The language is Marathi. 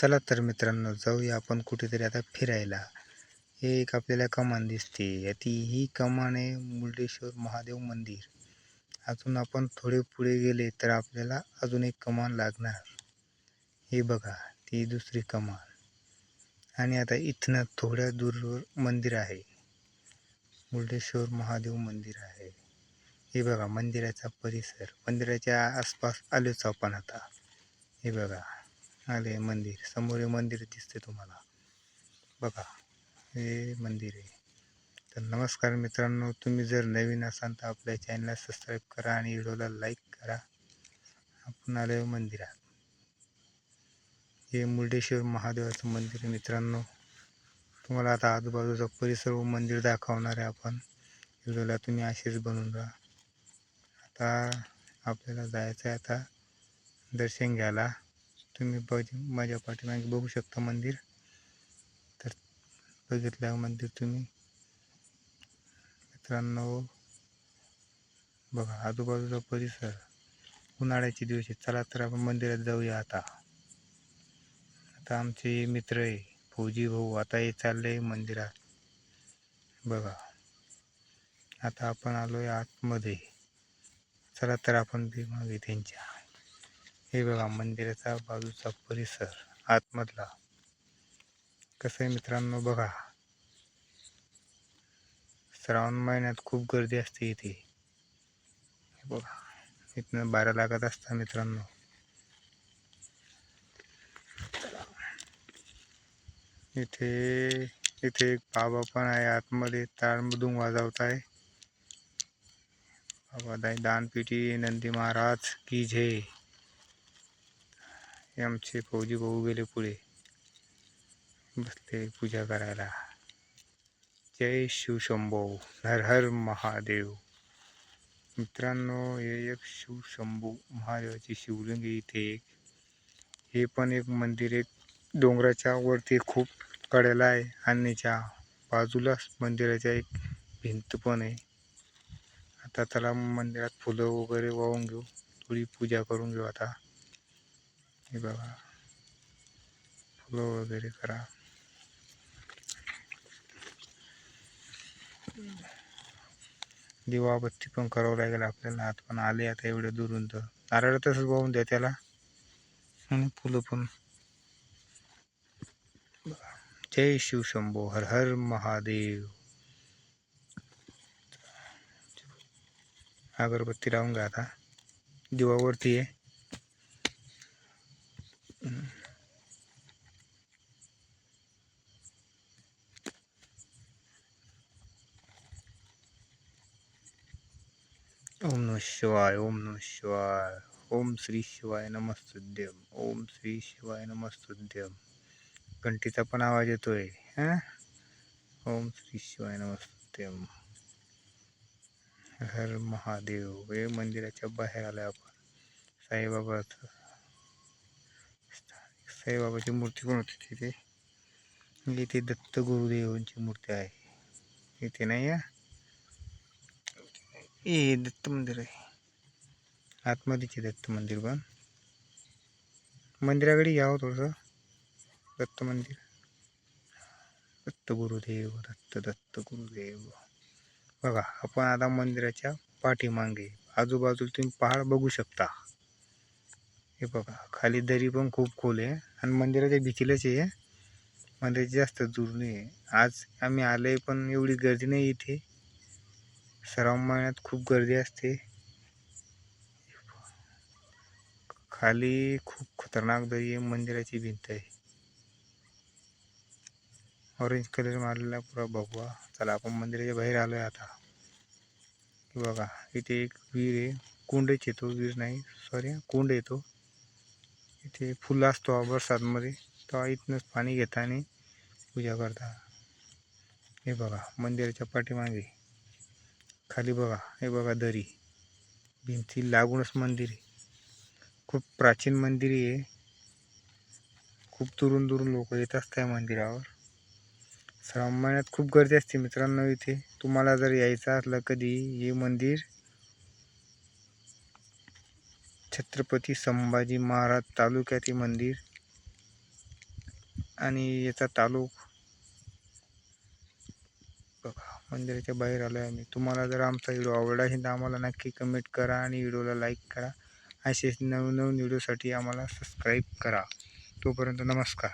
चला तर मित्रांनो जाऊया आपण कुठेतरी आता फिरायला. हे एक आपल्याला कमान दिसते. ती ही कमान आहे मुर्डेश्वर महादेव मंदिर. अजून आपण थोडे पुढे गेले तर आपल्याला अजून एक कमान लागणार. हे बघा ती दुसरी कमान. आणि आता इथनं थोड्या दूरवर मंदिर आहे. मुर्डेश्वर महादेव मंदिर आहे. हे बघा मंदिराचा परिसर. मंदिराच्या आसपास आलोच आपण आता. हे बघा. आले मंदिर. समोर हे मंदिर दिसते तुम्हाला. बघा हे मंदिर आहे. तर नमस्कार मित्रांनो तुम्ही जर नवीन असाल तर आपल्या चॅनलला सबस्क्राईब करा आणि व्हिडिओला लाईक करा. आपण आलो मंदिरात. हे मुर्डेश्वर महादेवाचं मंदिर आहे मित्रांनो. तुम्हाला आता आजूबाजूचा परिसर व मंदिर दाखवणार आहे आपण. व्हिडिओला तुम्ही असेच बनवून राहा. आता आपल्याला जायचं आहे आता दर्शन घ्यायला. तुम्ही बघ माझ्या पाठीमागे बघू शकता मंदिर. तर बघितलं मंदिर तुम्ही. मित्रांनो बघा आजूबाजूचा परिसर उन्हाळ्याचे दिवस आहे चला तर आपण मंदिरात जाऊया आता. आता आमचे मित्र आहे फौजी भाऊ. आता हे चालले मंदिरात. बघा आता आपण आलोय आतमध्ये. चला तर आपण बी मागे त्यांच्या. हे बघा मंदिराचा बाजूचा परिसर आतमधला. कसं आहे मित्रांनो बघा. श्रावण महिन्यात खूप गर्दी असते इथे. हे बघा इथनं बारा लागत असतात मित्रांनो. इथे इथे एक बाबा पण आहे आतमध्ये ताळमधून वाजवत आहे बाबा दाई दानपिटी नंदी महाराज की जय. हे आमचे फौजी भाऊ गेले पुढे. बसले पूजा करायला. जय शिवशंभो हर हर महादेव. मित्रांनो हे एक शिवशंभू महादेवाची शिवलिंग इथे एक. हे पण एक मंदिर एक डोंगराच्या वरती खूप कडेला आहे. आणि त्या बाजूलाच मंदिराच्या एक भिंत पण आहे. आता त्याला मंदिरात फुलं वगैरे वाहून घेऊ. थोडी पूजा करून घेऊ आता. हे बघा फुलं वगैरे करा दिवाबत्ती पण करावं लागेल आपल्याला आत पण आले आता एवढ्या दुरून तर नारळ तसंच वाहून द्या त्याला आणि फुलं पण जय शिवशंभो हर हर महादेव अगरबत्ती लावून घ्या आता दिवावरती आहे शिवाय ओम नम शिवाय ओम श्री शिवाय नमस्तुद्यम ओम श्री शिवाय नमस्तुद्यम घंटीचा पण आवाज़ येतोय हा ओम श्री शिवाय नमस्तुद्यम हर महादेव हे मंदिराच्या बाहेर आलोय आपण साईबाबाचं साईबाबाची मूर्ती पण होती तिथे इथे दत्त गुरुदेवांची मूर्ती आहे इथे नाही आहे ए दत्त मंदिर आहे. आतमध्येच आहे दत्त मंदिर पण. मंदिराकडे यावं हो थोडंसं. दत्त मंदिर दत्त गुरुदेव दत्त दत्त गुरुदेव बघा आपण आता मंदिराच्या पाठीमागे आजूबाजूला तुम्ही पहाड बघू शकता. हे बघा खाली दरी पण खूप खोल आहे. आणि मंदिराच्या भीतीलाच आहे. मंदिराची जास्त दूर नाही आहे. आज आम्ही आलोय पण एवढी गर्दी नाही इथे. श्रावण महिन्यात खूप गर्दी असते. खाली खूप खतरनाक दरी आहे मंदिराची भिंत आहे. ऑरेंज कलर मारलेला पुरा भगवा. चला आपण मंदिराच्या बाहेर आलोय आता. बघा इथे एक विहीर आहे. कुंडच येतो विहीर नाही. सॉरी कुंड येतो इथे फुलं असतो बरसातमध्ये. तेव्हा इथनंच पाणी घेता आणि पूजा करता. हे बघा मंदिराच्या पाठीमागे. खाली बघा हे बघा दरी. भिंती लागूनच मंदिर आहे. खूप प्राचीन मंदिर आहे खूप दुरून दुरून लोक येत असतात मंदिरावर. श्रावण महिन्यात खूप गर्दी असते मित्रांनो इथे. तुम्हाला जर यायचं असलं कधी हे मंदिर. छत्रपती संभाजी महाराज तालुक्यातील मंदिर. आणि याचा तालुक बघा मंदिराच्या बाहेर आलो आहे आम्ही. तुम्हाला जर आमचा व्हिडिओ आवडला असेल तर आम्हाला नक्की कमेंट करा आणि व्हिडिओला लाईक करा. असेच नवनवीन व्हिडिओसाठी आम्हाला सबस्क्राईब करा. तोपर्यंत नमस्कार.